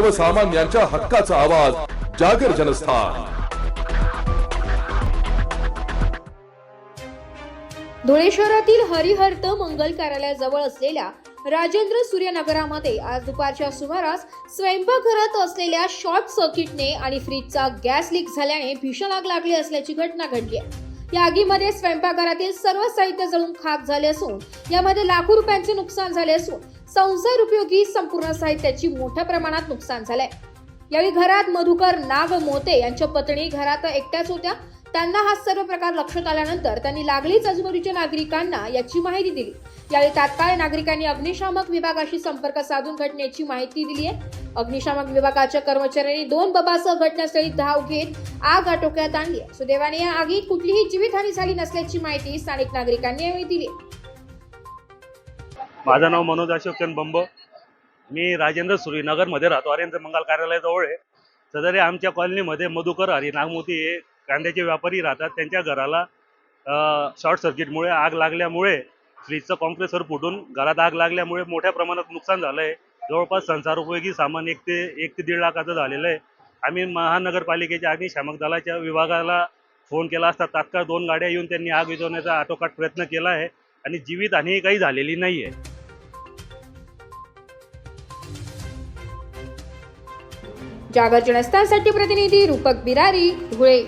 सर्वसामान्यांच्या हक्काचा आवाज जागर जनस्थान. धुळे शहरातील हरिहर्त मंगल कार्यालयाजवळ असलेल्या राजेंद्र सूर्यनगरामध्ये आज दुपारच्या सुमारास स्वयंपाकघरात असलेल्या शॉर्ट सर्किटने आणि फ्रीजचा गॅस लीक झाल्याने भीषण आग लागली असल्याची घटना घडली आहे. या आगीमध्ये स्वयंपाकघरातील सर्व साहित्य जळून खाक झाले असून यामध्ये लाखो रुपयांचे नुकसान झाले असून संसार उपयोगी संपूर्ण साहित्याची मोठ्या प्रमाणात नुकसान झालंय. यावेळी घरात मधुकर नाग मोते यांच्या पत्नी घरात एकट्याच होत्या. त्यांना हा सर्व प्रकार लक्षात आल्यानंतर त्यांनी लागलीच आजूबाजूच्या नागरिकांना याची माहिती दिली. यावेळी तात्काळ नागरिकांनी अग्निशामक विभागाशी संपर्क साधून घटनेची माहिती दिली आहे. अग्निशामक विभागाच्या कर्मचाऱ्यांनी दोन बबासह घटनास्थळी धाव घेत आग आटोक्यात आणली आहे. सुदैवाने या आगीत कुठलीही जीवितहानी झाली नसल्याची माहिती स्थानिक नागरिकांनी यावेळी दिली माझं नाव मनोज अशोकचंद बंब. मी राजेंद्र सुरी नगरमध्ये राहतो. आर्यंद्र मंगल कार्यालयाजवळ आहे. सदर आमच्या कॉलनीमध्ये मधुकर हरी नागमोती हे कांद्याचे व्यापारी राहतात त्यांच्या घराला शॉर्ट सर्किटमुळे आग लागल्यामुळे फ्रीजचं कॉम्प्रेसर फुटून घरात आग लागल्यामुळे मोठ्या प्रमाणात नुकसान झालं आहे जवळपास संसार उपयोगी सामान एक ते एक ते दीड लाखाचं झालेलं आहे. आम्ही महानगरपालिकेच्या अग्निशामक दलाच्या विभागाला फोन केला असता तात्काळ दोन गाड्या येऊन त्यांनी आग विझवण्याचा आटोकाट प्रयत्न केला आहे आणि जीवितहानी काही झालेली नाही आहे. जागर जनस्थानसाठी प्रतिनिधी रूपक बिरारी धुळे.